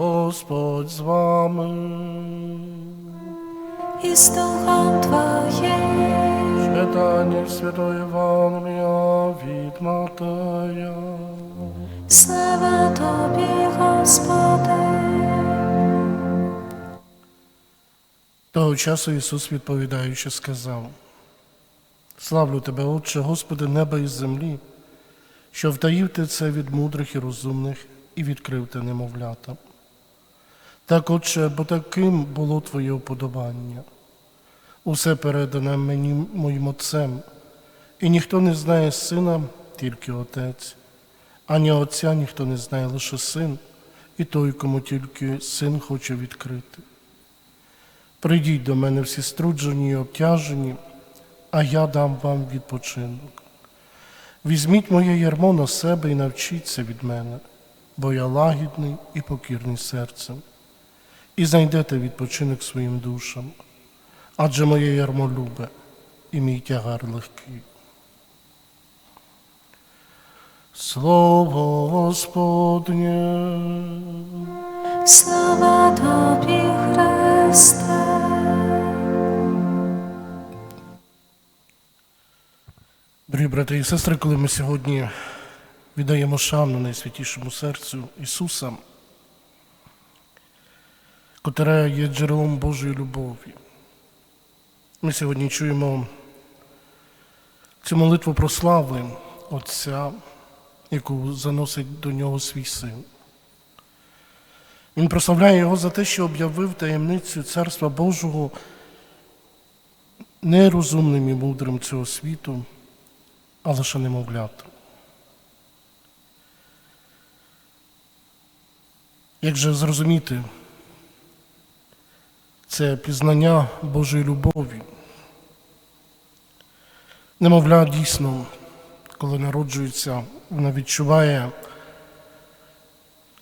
Господь з вами. і з духом Твоїм. Читання Святої Євангелія від Матея. Слава Тобі, Господи. Того часу Ісус, відповідаючи, сказав: Славлю тебе, Отче, Господи, неба і землі, що втаїв ти це від мудрих і розумних і відкрив те немовлята. Так, Отче, бо таким було Твоє уподобання. Усе передане мені моїм Отцем, і ніхто не знає сина, тільки Отець, ані Отця ніхто не знає лише син, і той, кому тільки син хоче відкрити. Прийдіть до мене всі струджені і обтяжені, а я дам вам відпочинок. Візьміть моє ярмо на себе і навчіться від мене, бо я лагідний і покірний серцем, і знайдете відпочинок своїм душам, адже моє ярмо любе і мій тягар легкий. Слово Господнє. Слава Тобі, Христе. Дорогі брати і сестри, коли ми сьогодні віддаємо шану найсвятішому серцю Ісуса, котре є джерелом Божої любові, ми сьогодні чуємо цю молитву про слави Отця, яку заносить до нього свій син. Він прославляє його за те, що об'явив таємницю Царства Божого нерозумним і мудрим цього світу, а лише немовлятам. Як же зрозуміти це пізнання Божої любові? Немовля дійсно, коли народжується, вона відчуває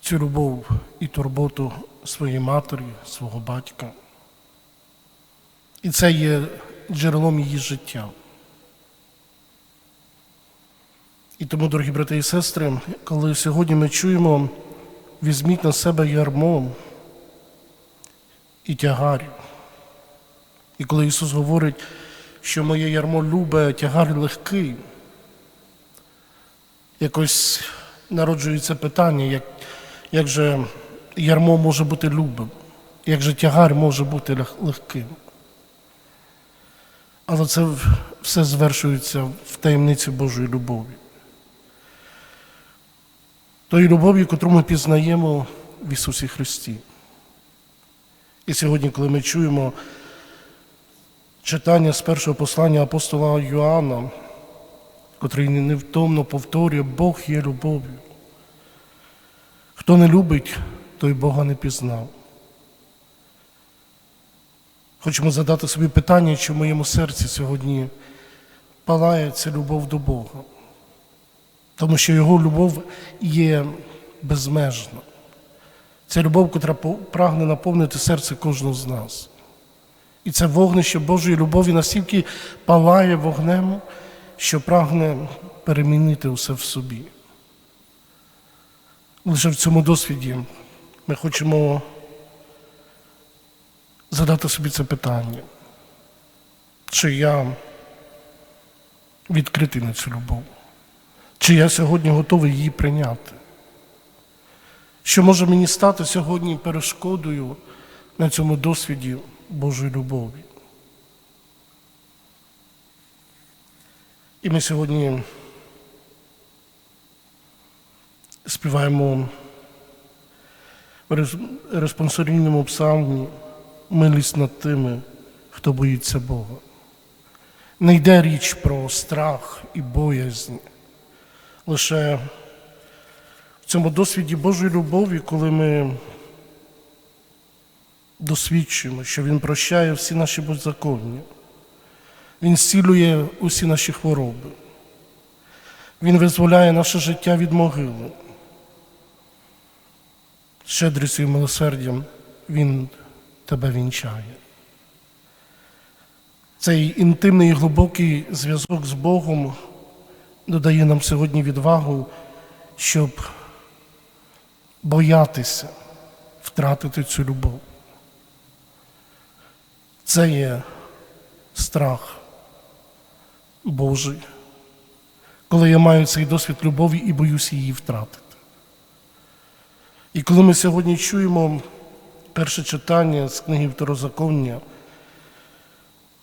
цю любов і турботу своєї матері, свого батька. І це є джерелом її життя. І тому, дорогі брати і сестри, коли сьогодні ми чуємо, візьміть на себе ярмо і тягар. І коли Ісус говорить, що моє ярмо любе, тягар легкий, якось народжується питання, як, як же ярмо може бути любим, як же тягар може бути легким. Але це все звершується в таємниці Божої любові. Тої любові, яку ми пізнаємо в Ісусі Христі. І сьогодні, коли ми чуємо читання з першого послання апостола Йоанна, котрий невтомно повторює, Бог є любов'ю. Хто не любить, той Бога не пізнав. Хочемо задати собі питання, чи в моєму серці сьогодні палає ця любов до Бога. Тому що Його любов є безмежна. Це любов, яка прагне наповнити серце кожного з нас. І це вогнище Божої любові настільки палає вогнем, що прагне перемінити усе в собі. Лише в цьому досвіді ми хочемо задати собі це питання, чи я відкритий на цю любов, чи я сьогодні готовий її прийняти. Що може мені стати сьогодні перешкодою на цьому досвіді Божої любові? І ми сьогодні співаємо в рес- респонсорійному псалмі милість над тими, хто боїться Бога. Не йде річ про страх і боязнь, лише цьому досвіді Божої любові, коли ми досвідчуємо, що Він прощає всі наші беззаконня, Він зцілює усі наші хвороби, Він визволяє наше життя від могили. Щедрістю і милосердям Він тебе вінчає. Цей інтимний і глибокий зв'язок з Богом додає нам сьогодні відвагу, щоб боятися, втратити цю любов. Це є страх Божий, коли я маю цей досвід любові і боюсь її втратити. І коли ми сьогодні чуємо перше читання з книги Второзаконня,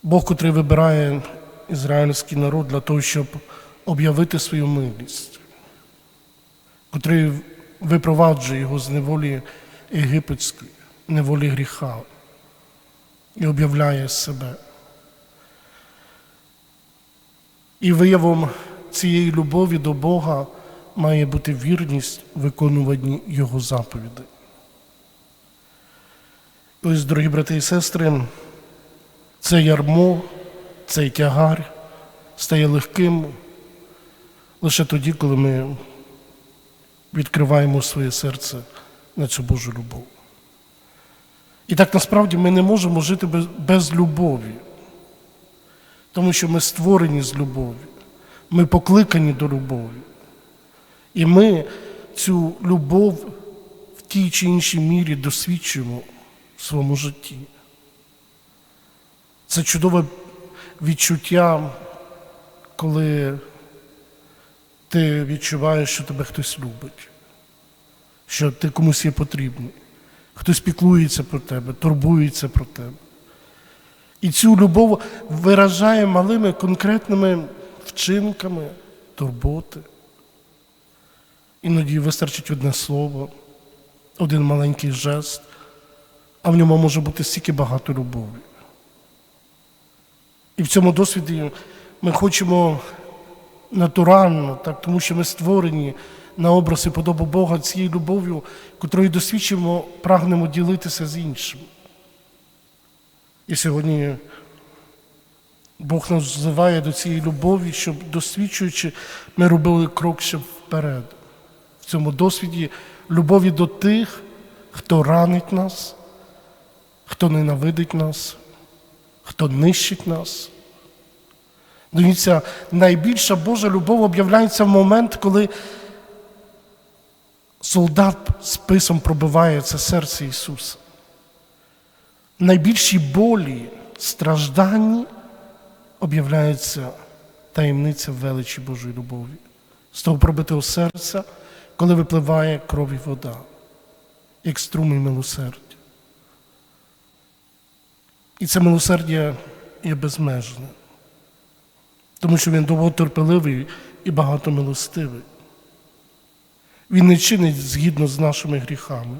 Бог, котрий вибирає ізраїльський народ для того, щоб об'явити свою милість, котрий випроваджує його з неволі єгипетської, неволі гріха і об'являє себе. І виявом цієї любові до Бога має бути вірність в виконуванні Його заповідей. Ось, дорогі брати і сестри, це ярмо, цей тягар стає легким лише тоді, коли ми відкриваємо своє серце на цю Божу любов. І так насправді ми не можемо жити без, без любові, тому що ми створені з любові, ми покликані до любові. І ми цю любов в тій чи іншій мірі досвідчуємо в своєму житті. Це чудове відчуття, коли ти відчуваєш, що тебе хтось любить, що ти комусь є потрібний, хтось піклується про тебе, турбується про тебе. І цю любов виражає малими конкретними вчинками турботи. Іноді вистачить одне слово, один маленький жест, а в ньому може бути стільки багато любові. І в цьому досвіді ми хочемо натурально, так, тому що ми створені на образ і подобу Бога цією любов'ю, котрою досвідчимо, прагнемо ділитися з іншим. І сьогодні Бог нас взиває до цієї любові, щоб досвідчуючи, ми робили крок ще вперед. В цьому досвіді любові до тих, хто ранить нас, хто ненавидить нас, хто нищить нас. Дивіться, найбільша Божа любов об'являється в момент, коли солдат списом пробиває це серце Ісуса. Найбільші болі, стражданні об'являється таємниця величі Божої любові. З того пробитого серця, коли випливає кров і вода, як струмий милосердя. І це милосердя є безмежне, тому що він довготерпеливий і багатомилостивий. Він не чинить згідно з нашими гріхами.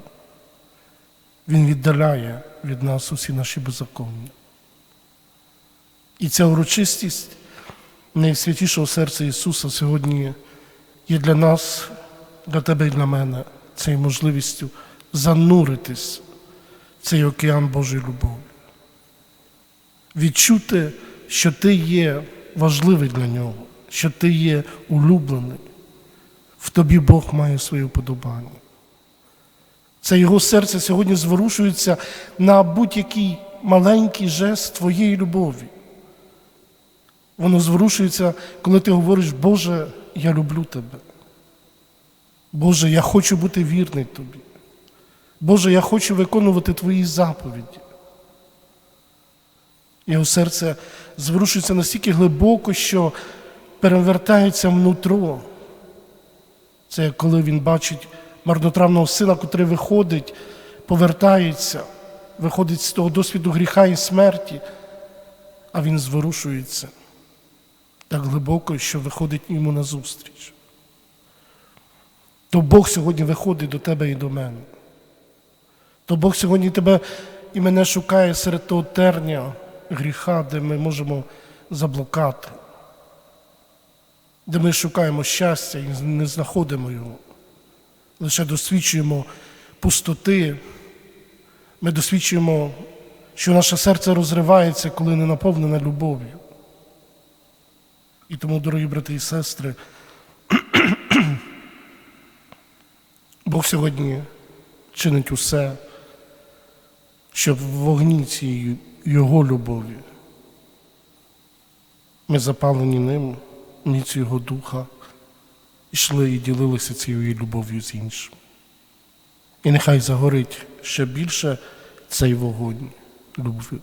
Він віддаляє від нас усі наші беззаконня. І ця урочистість найсвятішого серця Ісуса сьогодні є для нас, для тебе і для мене, цією можливістю зануритись в цей океан Божої любові. Відчути, що ти є важливий для нього, що ти є улюблений. В тобі Бог має своє вподобання. Це його серце сьогодні зворушується на будь-який маленький жест твоєї любові. Воно зворушується, коли ти говориш, Боже, я люблю тебе. Боже, я хочу бути вірний тобі. Боже, я хочу виконувати твої заповіді. Його серце зворушується настільки глибоко, що перевертається внутро. Це як коли він бачить марнотравного сина, котрий виходить, повертається, виходить з того досвіду гріха і смерті, а він зворушується так глибоко, що виходить йому назустріч. То Бог сьогодні виходить до тебе і до мене. То Бог сьогодні тебе і мене шукає серед того терня гріха, де ми можемо заблукати, де ми шукаємо щастя і не знаходимо його. Лише досвідчуємо пустоти, ми досвідчуємо, що наше серце розривається, коли не наповнене любов'ю. І тому, дорогі брати і сестри, Бог сьогодні чинить усе, щоб в вогні цієї Його любові ми запалені ним, ніц Його Духа, йшли і ділилися цією любов'ю з іншим. І нехай загорить ще більше цей вогонь любви.